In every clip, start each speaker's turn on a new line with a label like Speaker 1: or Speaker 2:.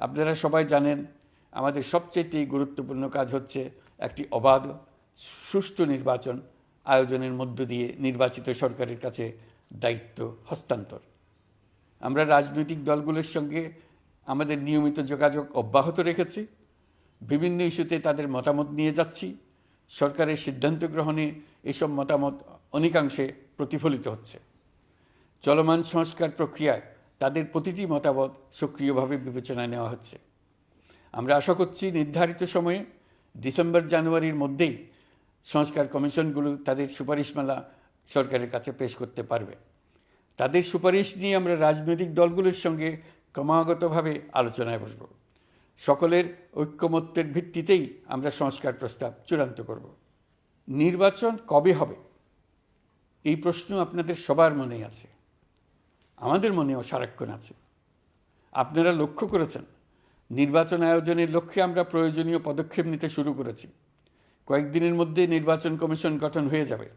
Speaker 1: আপনারা সবাই জানেন, আমাদের সবচেয়ে গুরুত্বপূর্ণ কাজ হচ্ছে একটি অবাধ, সুষ্ঠু নির্বাচন আয়োজনের মধ্য দিয়ে নির্বাচিত সরকারের কাছে দায়িত্ব হস্তান্তর। আমরা রাজনৈতিক দলগুলোর সঙ্গে আমাদের নিয়মিত যোগাযোগ অব্যাহত রেখেছি, বিভিন্ন ইস্যুতে তাদের মতামত নিয়ে যাচ্ছি, সরকারের সিদ্ধান্ত গ্রহণে এসব মতামত অনেকাংশে প্রতিফলিত হচ্ছে। চলমান সংস্কার প্রক্রিয়ায় তাদের প্রতিটি মতামত সক্রিয়ভাবে বিবেচনায় নেওয়া হচ্ছে। আমরা আশা করছি নির্ধারিত সময়ে ডিসেম্বর, জানুয়ারির মধ্যেই সংস্কার কমিশনগুলো তাদের সুপারিশমালা সরকারের কাছে পেশ করতে পারবে। তাদের সুপারিশ নিয়ে আমরা রাজনৈতিক দলগুলোর সঙ্গে ক্রমাগতভাবে আলোচনায় বসব। সকলের ঐক্যমত্যের ভিত্তিতেই আমরা সংস্কার প্রস্তাব চূড়ান্ত করব। নির্বাচন কবে হবে? এই প্রশ্ন আপনাদের সবার মনেই আছে। আমাদের মনেও সারাক্ষণ আছে। আপনারা লক্ষ্য করেছেন, নির্বাচন আয়োজনের লক্ষ্যে আমরা প্রয়োজনীয় পদক্ষেপ নিতে শুরু করেছি। কয়েকদিনের মধ্যে নির্বাচন কমিশন গঠন হয়ে যাবে।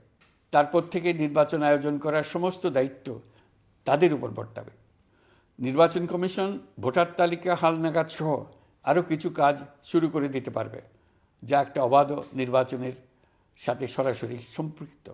Speaker 1: তারপর থেকে নির্বাচন আয়োজন করার সমস্ত দায়িত্ব তাদের উপর বর্তাবে। নির্বাচন কমিশন, ভোটার তালিকা হালনাগাদ সহ আরও কিছু কাজ শুরু করে দিতে পারবে, যা একটা অবাধ নির্বাচনের সাথে সরাসরি সম্পৃক্ত।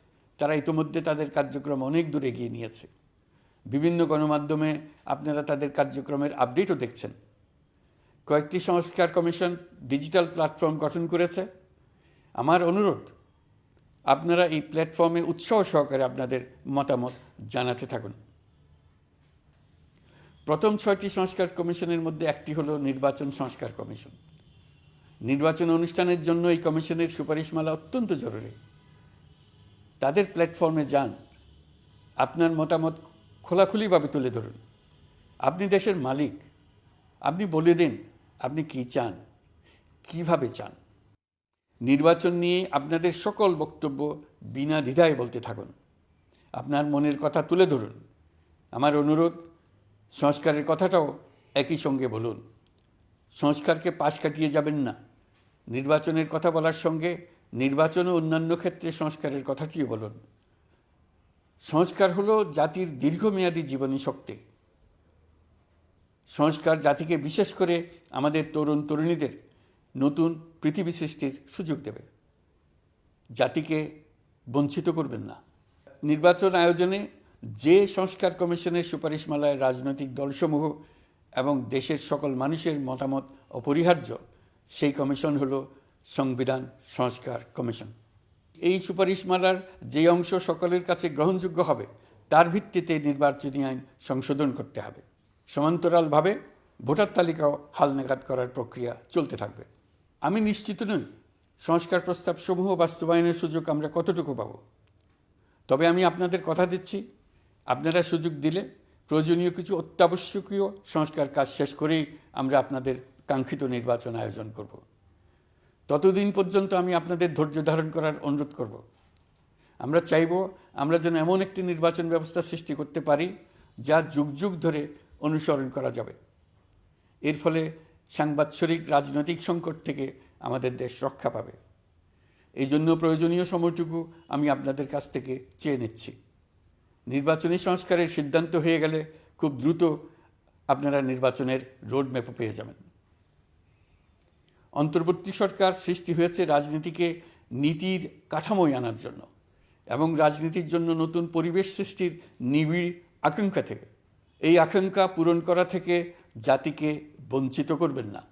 Speaker 1: তারা ইতোমধ্যে তাদের কার্যক্রম অনেক দূর এগিয়ে নিয়েছে। বিভিন্ন গণমাধ্যমে আপনারা তাদের কার্যক্রমের আপডেটও দেখছেন। কয়েকটি সংস্কার কমিশন ডিজিটাল প্ল্যাটফর্ম গঠন করেছে। আমার অনুরোধ, আপনারা এই প্ল্যাটফর্মে উৎসাহ সহকারে আপনাদের মতামত জানাতে থাকুন। প্রথম ছয়টি সংস্কার কমিশনের মধ্যে একটি হলো নির্বাচন সংস্কার কমিশন। নির্বাচন অনুষ্ঠানের জন্য এই কমিশনের সুপারিশমালা অত্যন্ত জরুরি। তাদের প্ল্যাটফর্মে যান। আপনার মতামত খোলাখুলিভাবে তুলে ধরুন। আপনি দেশের মালিক। আপনি বলে দিন, আপনি কি চান? কীভাবে চান? নির্বাচন নিয়ে আপনাদের সকল বক্তব্য বিনা দ্বিধায় বলতে থাকুন। আপনার মনের কথা তুলে ধরুন। আমার অনুরোধ, সংস্কারের কথাটাও একই সঙ্গে বলুন। সংস্কারকে পাশ কাটিয়ে যাবেন না। নির্বাচনের কথা বলার সঙ্গে নির্বাচন ও অন্যান্য ক্ষেত্রে সংস্কারের কথাটিও বলুন? সংস্কার হলো জাতির দীর্ঘমেয়াদী জীবনী শক্তি। সংস্কার জাতিকে বিশেষ করে আমাদের তরুণ তরুণীদের নতুন পৃথিবী সৃষ্টির সুযোগ দেবে। জাতিকে বঞ্চিত করবেন না। নির্বাচন আয়োজনে যে সংস্কার কমিশনের সুপারিশমালায় রাজনৈতিক দলসমূহ এবং দেশের সকল মানুষের মতামত অপরিহার্য, সেই কমিশন হলো সংবিধান সংস্কার কমিশন। এই সুপারিশমালার যে অংশ সকলের কাছে গ্রহণযোগ্য হবে, তার ভিত্তিতে নির্বাচনী আইন সংশোধন করতে হবে। সমান্তরালভাবে ভোটার তালিকাও হালনাগাদ করার প্রক্রিয়া চলতে থাকবে। আমি নিশ্চিত নই সংস্কার প্রস্তাবসমূহ বাস্তবায়নের সুযোগ আমরা কতটুকু পাব। তবে আমি আপনাদের কথা দিচ্ছি, আপনারা সুযোগ দিলে প্রয়োজনীয় কিছু অত্যাবশ্যকীয় সংস্কার কাজ শেষ করেই আমরা আপনাদের কাঙ্ক্ষিত নির্বাচন আয়োজন করব। ততদিন পর্যন্ত আমি আপনাদের ধৈর্য ধারণ করার অনুরোধ করব। আমরা চাইব আমরা যেন এমন একটি নির্বাচন ব্যবস্থা সৃষ্টি করতে পারি, যা যুগ যুগ ধরে অনুসরণ করা যাবে। এর ফলে সাংবাৎসরিক রাজনৈতিক সংকট থেকে আমাদের দেশ রক্ষা পাবে। এই জন্য প্রয়োজনীয় সময়টুকু আমি আপনাদের কাছ থেকে চেয়ে নিচ্ছি। নির্বাচনী সংস্কারের সিদ্ধান্ত হয়ে গেলে খুব দ্রুত আপনারা নির্বাচনের রোডম্যাপও পেয়ে যাবেন। অন্তর্বর্তী সরকার সৃষ্টি হয়েছে রাজনীতিকে নীতির কাঠামোয় আনার জন্য এবং রাজনীতির জন্য নতুন পরিবেশ সৃষ্টির নিবিড় আকাঙ্ক্ষা থেকে। এই আকাঙ্ক্ষা পূরণ করা থেকে জাতিকে বঞ্চিত করবেন না।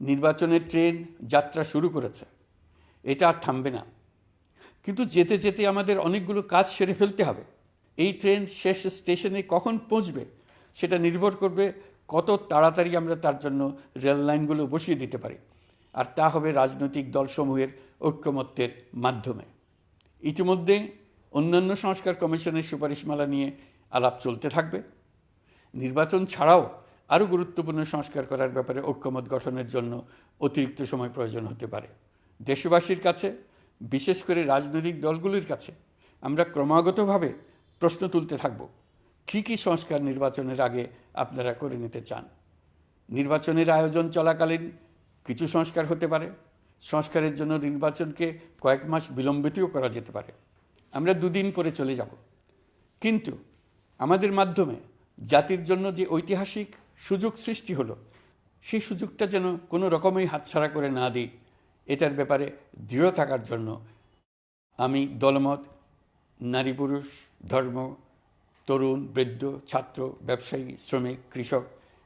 Speaker 1: নির্বাচনের ট্রেন যাত্রা শুরু করেছে। এটা আর থামবে না। কিন্তু যেতে যেতে আমাদের অনেকগুলো কাজ সেরে ফেলতে হবে। এই ট্রেন শেষ স্টেশনে কখন পৌঁছবে সেটা নির্ভর করবে কত তাড়াতাড়ি আমরা তার জন্য রেল লাইনগুলো বসিয়ে দিতে পারি। আর তা হবে রাজনৈতিক দলসমূহের ঐক্যমত্যের মাধ্যমে। ইতিমধ্যে অন্যান্য সংস্কার কমিশনের সুপারিশমালা নিয়ে আলাপ চলতে থাকবে। নির্বাচন ছাড়াও আরও গুরুত্বপূর্ণ সংস্কার করার ব্যাপারে ঐক্যমত গঠনের জন্য অতিরিক্ত সময় প্রয়োজন হতে পারে। দেশবাসীর কাছে, বিশেষ করে রাজনৈতিক দলগুলির কাছে, আমরা ক্রমাগতভাবে প্রশ্ন তুলতে থাকব। কী কী সংস্কার নির্বাচনের আগে আপনারা করে নিতে চান? নির্বাচনের আয়োজন চলাকালীন কিছু সংস্কার হতে পারে। সংস্কারের জন্য নির্বাচনকে কয়েক মাস বিলম্বিতও করা যেতে পারে। আমরা দুদিন পরে চলে যাব। কিন্তু আমাদের মাধ্যমে জাতির জন্য যে ঐতিহাসিক সুযোগ সৃষ্টি হলো, সেই সুযোগটা যেন কোনো রকমই হাতছাড়া করে না দিই, এটার ব্যাপারে দৃঢ় থাকার জন্য আমি দলমত, নারী পুরুষ, ধর্ম তরুণ, বৃদ্ধ, ছাত্র, ব্যবসায়ী, শ্রমিক, কৃষক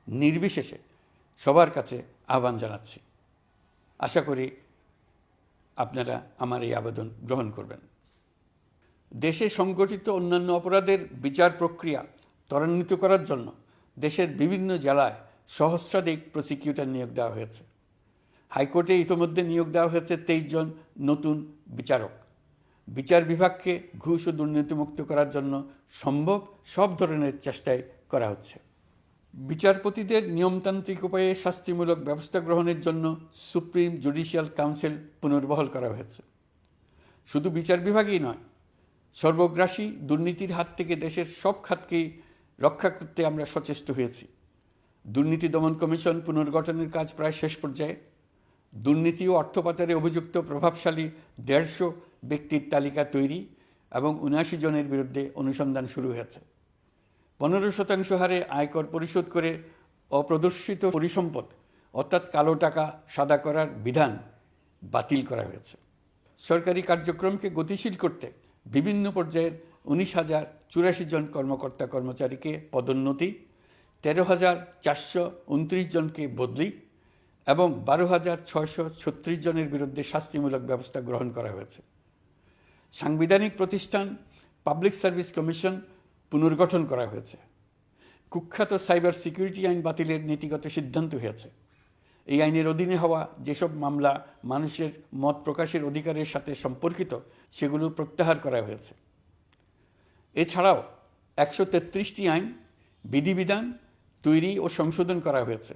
Speaker 1: নির্বিশেষে সবার কাছে আহ্বান জানাচ্ছি। আশা করি আপনারা আমার এই আবেদন গ্রহণ করবেন। দেশে সংগঠিত অন্যান্য অপরাধের বিচার প্রক্রিয়া ত্বরান্বিত করার জন্য দেশের বিভিন্ন জেলায় সহস্রাধিক প্রসিকিউটর নিয়োগ দেওয়া হয়েছে। হাইকোর্টে ইতোমধ্যে নিয়োগ দেওয়া হয়েছে তেইশ জন নতুন বিচারক। বিচার বিভাগকে ঘুষ ও দুর্নীতিমুক্ত করার জন্য সম্ভব সব ধরনের চেষ্টাই করা হচ্ছে। বিচারপতিদের নিয়মতান্ত্রিক উপায়ে শাস্তিমূলক ব্যবস্থা গ্রহণের জন্য সুপ্রিম জুডিশিয়াল কাউন্সিল পুনর্বহাল করা হয়েছে। শুধু বিচার বিভাগই নয়, সর্বগ্রাসী দুর্নীতির হাত থেকে দেশের সব খাতকেই রক্ষা করতে আমরা সচেষ্ট হয়েছি। দুর্নীতি দমন কমিশন পুনর্গঠনের কাজ প্রায় শেষ পর্যায়ে। দুর্নীতি ও অর্থ পাচারে অভিযুক্ত প্রভাবশালী দেড়শো ব্যক্তির তালিকা তৈরি এবং উনআশি জনের বিরুদ্ধে অনুসন্ধান শুরু হয়েছে। পনেরো শতাংশ হারে আয়কর পরিশোধ করে অপ্রদর্শিত পরিসম্পদ, অর্থাৎ কালো টাকা সাদা করার বিধান বাতিল করা হয়েছে। সরকারি কার্যক্রমকে গতিশীল করতে বিভিন্ন পর্যায়ের উনিশ হাজার চুরাশি জন কর্মকর্তা কর্মচারীকে পদোন্নতি, তেরো হাজার চারশো উনত্রিশ জনকে বদলি এবং বারো হাজার ছয়শো ছত্রিশ জনের বিরুদ্ধে শাস্তিমূলক ব্যবস্থা গ্রহণ করা হয়েছে। সাংবিধানিক প্রতিষ্ঠান, পাবলিক সার্ভিস কমিশন পুনর্গঠন করা হয়েছে। কুখ্যাত সাইবার সিকিউরিটি আইন বাতিলের নীতিগত সিদ্ধান্ত হয়েছে। এই আইনের অধীনে হওয়া যেসব মামলা মানুষের মত প্রকাশের অধিকারের সাথে সম্পর্কিত, সেগুলো প্রত্যাহার করা হয়েছে। এছাড়াও একশো তেত্রিশটি আইন, বিধিবিধান তৈরি ও সংশোধন করা হয়েছে।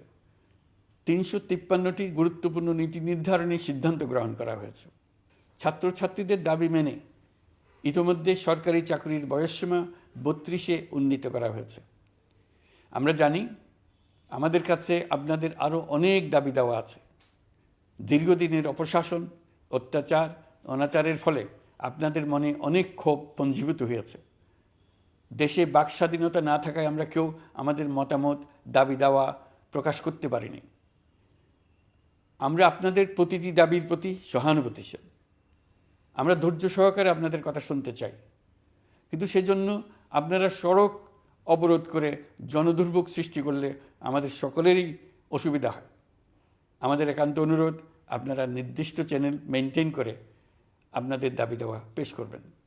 Speaker 1: তিনশো তিপ্পান্নটি গুরুত্বপূর্ণ নীতি নির্ধারণের সিদ্ধান্ত গ্রহণ করা হয়েছে। ছাত্রছাত্রীদের দাবি মেনে ইতিমধ্যে সরকারি চাকরির বয়সসীমা বত্রিশে উন্নীত করা হয়েছে। আমরা জানি, আমাদের কাছে আপনাদের আরও অনেক দাবি দেওয়া আছে। দীর্ঘদিনের অপশাসন, অত্যাচার, অনাচারের ফলে আপনাদের মনে অনেক ক্ষোভ পঞ্জীভূত হয়েছে। দেশে বাক স্বাধীনতা না থাকায় আমরা কেউ আমাদের মতামত, দাবি দেওয়া প্রকাশ করতে পারিনি। আমরা আপনাদের প্রতিটি দাবির প্রতি সহানুভূতিশীল। আমরা ধৈর্য সহকারে আপনাদের কথা শুনতে চাই। কিন্তু সেজন্য আপনারা সড়ক অবরোধ করে জনদুর্ভোগ সৃষ্টি করলে আমাদের সকলেরই অসুবিধা হয়। আমাদের একান্ত অনুরোধ, আপনারা নির্দিষ্ট চ্যানেল মেনটেন করে আপনাদের দাবি দেওয়া পেশ করবেন।